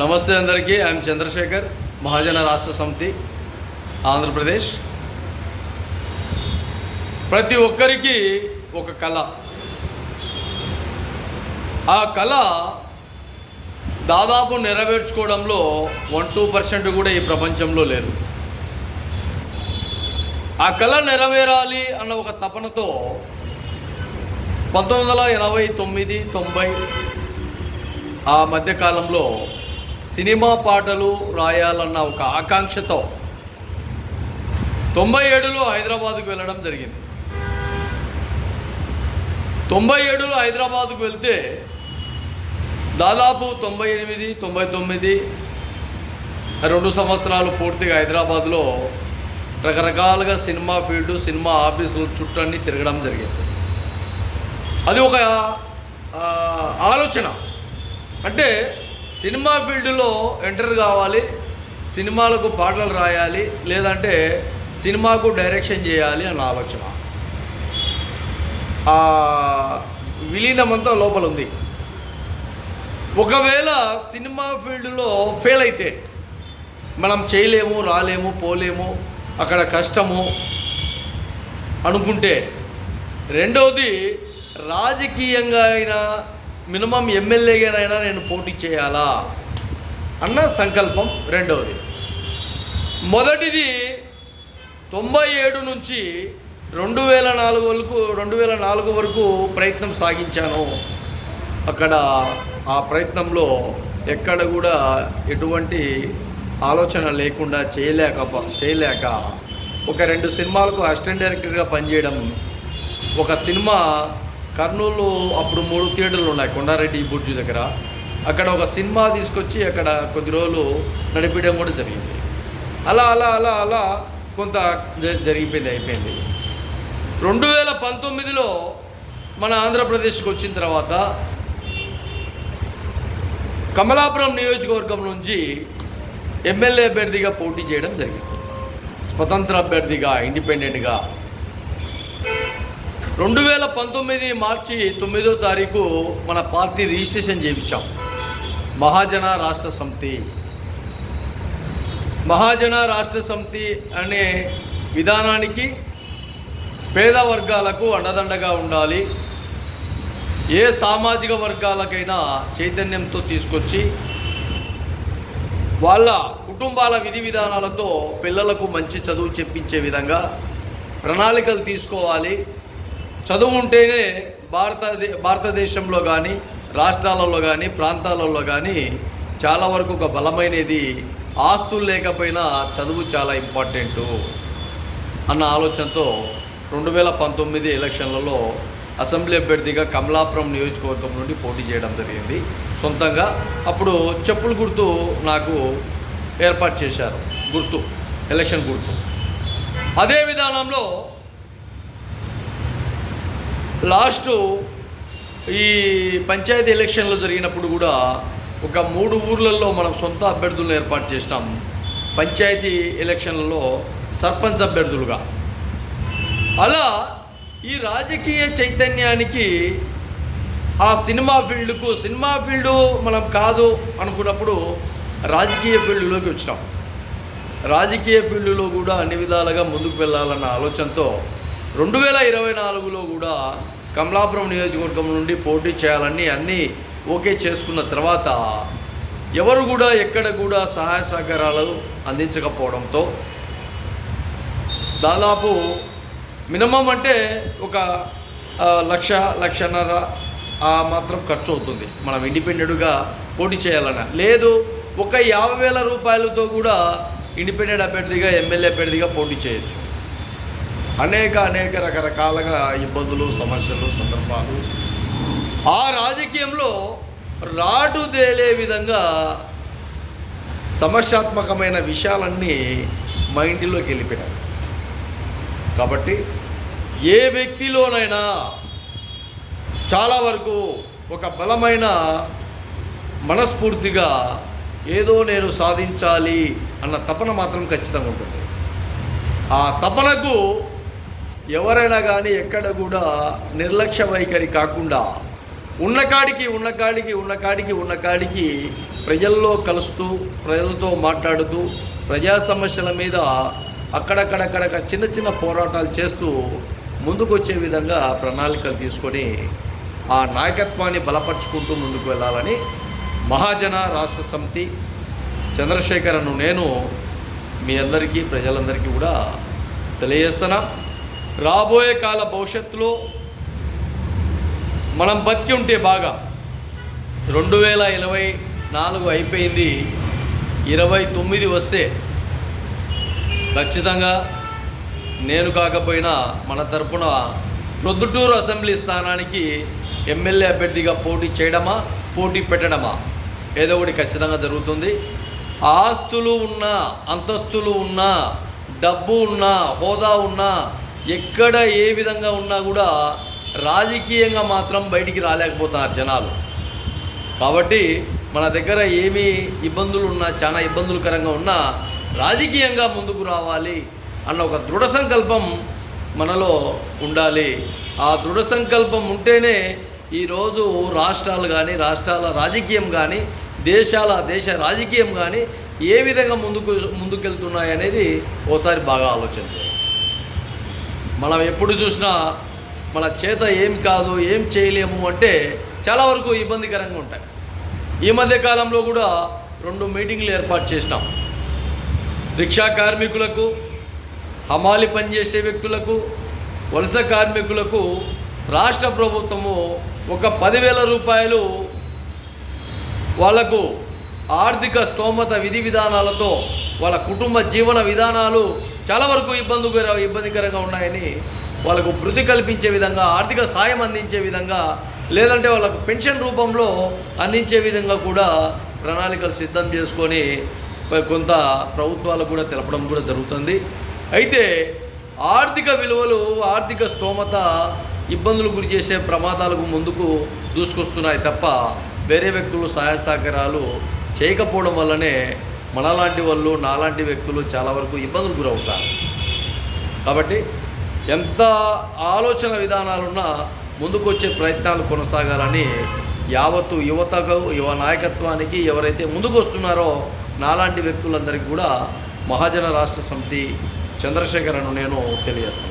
నమస్తే అందరికీ. ఐఎమ్ చంద్రశేఖర్ మహాజన రాష్ట్ర సమితి ఆంధ్రప్రదేశ్. ప్రతి ఒక్కరికి ఒక కళ. ఆ కళ దాదాపు నెరవేర్చుకోవడంలో వన్ టూ పర్సెంట్ కూడా ఈ ప్రపంచంలో లేరు ఆ కళ నెరవేరాలి అన్న ఒక తపనతో పంతొమ్మిది వందల ఎనభై తొమ్మిది తొంభై ఆ మధ్యకాలంలో సినిమా పాటలు రాయాలన్న ఒక ఆకాంక్షతో తొంభై ఏడులో హైదరాబాద్కు వెళ్ళడం జరిగింది. తొంభై ఏడులో హైదరాబాద్కు వెళ్తే దాదాపు తొంభై ఎనిమిది తొంభై తొమ్మిది రెండు సంవత్సరాలు పూర్తిగా హైదరాబాద్లో రకరకాలుగా సినిమా ఫీల్డ్ సినిమా ఆఫీసులు చుట్టూ తిరగడం జరిగింది. అది ఒక ఆలోచన. అంటే సినిమా ఫీల్డ్లో ఎంటర్ కావాలి సినిమాలకు పాటలు రాయాలి లేదంటే సినిమాకు డైరెక్షన్ చేయాలి అన్న ఆలోచన. ఆ విలీనమంతా లోపల ఉంది. ఒకవేళ సినిమా ఫీల్డ్లో ఫెయిల్ అయితే మనం చేయలేము రాలేము పోలేము అక్కడ కష్టము అనుకుంటే రెండవది రాజకీయంగా అయినా మినిమం ఎమ్మెల్యేగానైనా నేను పోటీ చేయాలా? అన్న సంకల్పం రెండవది. మొదటిది తొంభై ఏడు నుంచి రెండు వేల నాలుగు వరకు రెండు వేల నాలుగు వరకు ప్రయత్నం సాగించాను. అక్కడ ఆ ప్రయత్నంలో ఎక్కడ కూడా ఎటువంటి ఆలోచన లేకుండా చేయలేక చేయలేక ఒక రెండు సినిమాలకు అసిస్టెంట్ డైరెక్టర్గా పనిచేయడం ఒక సినిమా కర్నూలు అప్పుడు మూడు థియేటర్లు ఉన్నాయి కొండారెడ్డి బుర్జు దగ్గర. అక్కడ ఒక సినిమా తీసుకొచ్చి అక్కడ కొద్ది రోజులు నడిపించడం కూడా జరిగింది. అలా అలా అలా అలా కొంత జరిగిపోయింది అయిపోయింది. రెండు వేల పంతొమ్మిదిలో మన ఆంధ్రప్రదేశ్కి వచ్చిన తర్వాత కమలాపురం నియోజకవర్గం నుంచి ఎమ్మెల్యే అభ్యర్థిగా పోటీ చేయడం జరిగింది. స్వతంత్ర అభ్యర్థిగా ఇండిపెండెంట్గా రెండు వేల పంతొమ్మిది మార్చి తొమ్మిదో తారీఖు మన పార్టీ రిజిస్ట్రేషన్ చేయించాం. మహాజన రాష్ట్ర సమితి. మహాజన రాష్ట్ర సమితి అనే విధానానికి పేద వర్గాలకు అండదండగా ఉండాలి. ఏ సామాజిక వర్గాలకైనా చైతన్యంతో తీసుకొచ్చి వాళ్ళ కుటుంబాల విధి విధానాలతో పిల్లలకు మంచి చదువు చెప్పించే విధంగా ప్రణాళికలు తీసుకోవాలి. చదువు ఉంటేనే భారత భారతదేశంలో కానీ రాష్ట్రాలలో కానీ ప్రాంతాలలో కానీ చాలా వరకు ఒక బలమైనది ఆస్తులు లేకపోయినా చదువు చాలా ఇంపార్టెంటు అన్న ఆలోచనతో రెండు వేల పంతొమ్మిది ఎలక్షన్లలో అసెంబ్లీ అభ్యర్థిగా కమలాపురం నియోజకవర్గం నుండి పోటీ చేయడం జరిగింది. సొంతంగా అప్పుడు చెప్పులు గుర్తు నాకు ఏర్పాటు చేశారు. గుర్తు ఎలక్షన్ గుర్తు. అదే విధానంలో లాస్ట్ ఈ పంచాయతీ ఎలక్షన్లు జరిగినప్పుడు కూడా ఒక మూడు ఊర్లలో మనం సొంత అభ్యర్థులను ఏర్పాటు చేసినాం పంచాయతీ ఎలక్షన్లలో సర్పంచ్ అభ్యర్థులుగా. అలా ఈ రాజకీయ చైతన్యానికి ఆ సినిమా ఫీల్డ్కు సినిమా ఫీల్డ్ మనం కాదు అనుకున్నప్పుడు రాజకీయ ఫీల్డ్లోకి వచ్చినాం. రాజకీయ ఫీల్డ్లో కూడా అన్ని విధాలుగా ముందుకు వెళ్ళాలన్న ఆలోచనతో రెండు వేల ఇరవై నాలుగులో కూడా కమలాపురం నియోజకవర్గం నుండి పోటీ చేయాలని అన్నీ ఓకే చేసుకున్న తర్వాత ఎవరు కూడా ఎక్కడ కూడా సహాయ సహకారాలు అందించకపోవడంతో దాదాపు మినిమం అంటే ఒక లక్ష లక్షన్నర ఆ మాత్రం ఖర్చు అవుతుంది మనం ఇండిపెండెంట్గా పోటీ చేయాలన్న. లేదు ఒక యాభై వేల రూపాయలతో కూడా ఇండిపెండెంట్ అభ్యర్థిగా ఎమ్మెల్యే అభ్యర్థిగా పోటీ చేయొచ్చు. అనేక అనేక రకరకాలుగా ఇబ్బందులు సమస్యలు సందర్భాలు. ఆ రాజకీయంలో రాటు తేలే విధంగా సమస్యాత్మకమైన విషయాలన్నీ మా ఇంటిలోకి వెళ్ళిపోయినాయి. కాబట్టి ఏ వ్యక్తిలోనైనా చాలా వరకు ఒక బలమైన మనస్ఫూర్తిగా ఏదో నేను సాధించాలి అన్న తపన మాత్రం ఖచ్చితంగా ఉంటుంది. ఆ తపనకు ఎవరైనా కానీ ఎక్కడ కూడా నిర్లక్ష్య వైఖరి కాకుండా ఉన్నకాడికి ఉన్నకాడికి ఉన్న కాడికి ఉన్న కాడికి ఉన్న కాడికి ప్రజల్లో కలుస్తూ ప్రజలతో మాట్లాడుతూ ప్రజా సమస్యల మీద అక్కడక్కడక్కడ చిన్న చిన్న పోరాటాలు చేస్తూ ముందుకు వచ్చే విధంగా ప్రణాళికలు తీసుకొని ఆ నాయకత్వాన్ని బలపరుచుకుంటూ ముందుకు వెళ్ళాలని మహాజన రాష్ట్ర సమితి చంద్రశేఖరను నేను మీ అందరికీ ప్రజలందరికీ కూడా తెలియజేస్తున్నా. రాబోయే కాల భవిష్యత్తులో మనం బతికి ఉంటే బాగా. రెండు వేల ఇరవై నాలుగు అయిపోయింది. ఇరవై తొమ్మిది వస్తే ఖచ్చితంగా నేను కాకపోయినా మన తరపున ప్రొద్దుటూరు అసెంబ్లీ స్థానానికి ఎమ్మెల్యే అభ్యర్థిగా పోటీ చేయడమా పోటీ పెట్టడమా? ఏదో ఒకటి ఖచ్చితంగా జరుగుతుంది. ఆస్తులు ఉన్నా అంతస్తులు ఉన్నా డబ్బు ఉన్నా హోదా ఉన్నా ఎక్కడ ఏ విధంగా ఉన్నా కూడా రాజకీయంగా మాత్రం బయటికి రాలేకపోతున్నారు జనాలు. కాబట్టి మన దగ్గర ఏమి ఇబ్బందులు ఉన్నా చాలా ఇబ్బందులకరంగా ఉన్నా రాజకీయంగా ముందుకు రావాలి అన్న ఒక దృఢ సంకల్పం మనలో ఉండాలి. ఆ దృఢ సంకల్పం ఉంటేనే ఈరోజు రాష్ట్రాలు కానీ రాష్ట్రాల రాజకీయం కానీ దేశాల దేశ రాజకీయం కానీ ఏ విధంగా ముందుకు ముందుకెళ్తున్నాయి అనేది ఓసారి బాగా ఆలోచన చేయాలి. మనం ఎప్పుడు చూసినా మన చేత ఏం కాదు ఏం చేయలేము అంటే చాలా వరకు ఇబ్బందికరంగా ఉంటాయి. ఈ మధ్య కాలంలో కూడా రెండు మీటింగ్లు ఏర్పాటు చేసినాం. రిక్షా కార్మికులకు హమాలి పనిచేసే వ్యక్తులకు వలస కార్మికులకు రాష్ట్ర ప్రభుత్వము ఒక పదివేల రూపాయలు వాళ్ళకు ఆర్థిక స్తోమత విధి విధానాలతో వాళ్ళ కుటుంబ జీవన విధానాలు చాలా వరకు ఇబ్బందికర ఇబ్బందికరంగా ఉన్నాయని వాళ్ళకు వృద్ధి కల్పించే విధంగా ఆర్థిక సాయం అందించే విధంగా లేదంటే వాళ్ళకు పెన్షన్ రూపంలో అందించే విధంగా కూడా ప్రణాళికలు సిద్ధం చేసుకొని కొంత ప్రభుత్వాలు కూడా తెలపడం కూడా జరుగుతుంది. అయితే ఆర్థిక విలువలు ఆర్థిక స్తోమత ఇబ్బందులు గురి చేసే ప్రమాదాలకు ముందుకు దూసుకొస్తున్నాయి తప్ప వేరే వ్యక్తులు సహాయ సహకారాలు చేయకపోవడం వల్లనే మనలాంటి వాళ్ళు నాలాంటి వ్యక్తులు చాలా వరకు ఇబ్బందులు గురవుతారు. కాబట్టి ఎంత ఆలోచన విధానాలున్నా ముందుకొచ్చే ప్రయత్నాలు కొనసాగాలని యావత్తు యువతకు యువ నాయకత్వానికి ఎవరైతే ముందుకు వస్తున్నారో నాలాంటి వ్యక్తులందరికీ కూడా మహాజన రాష్ట్ర సమితి చంద్రశేఖరను నేను తెలియజేస్తాను.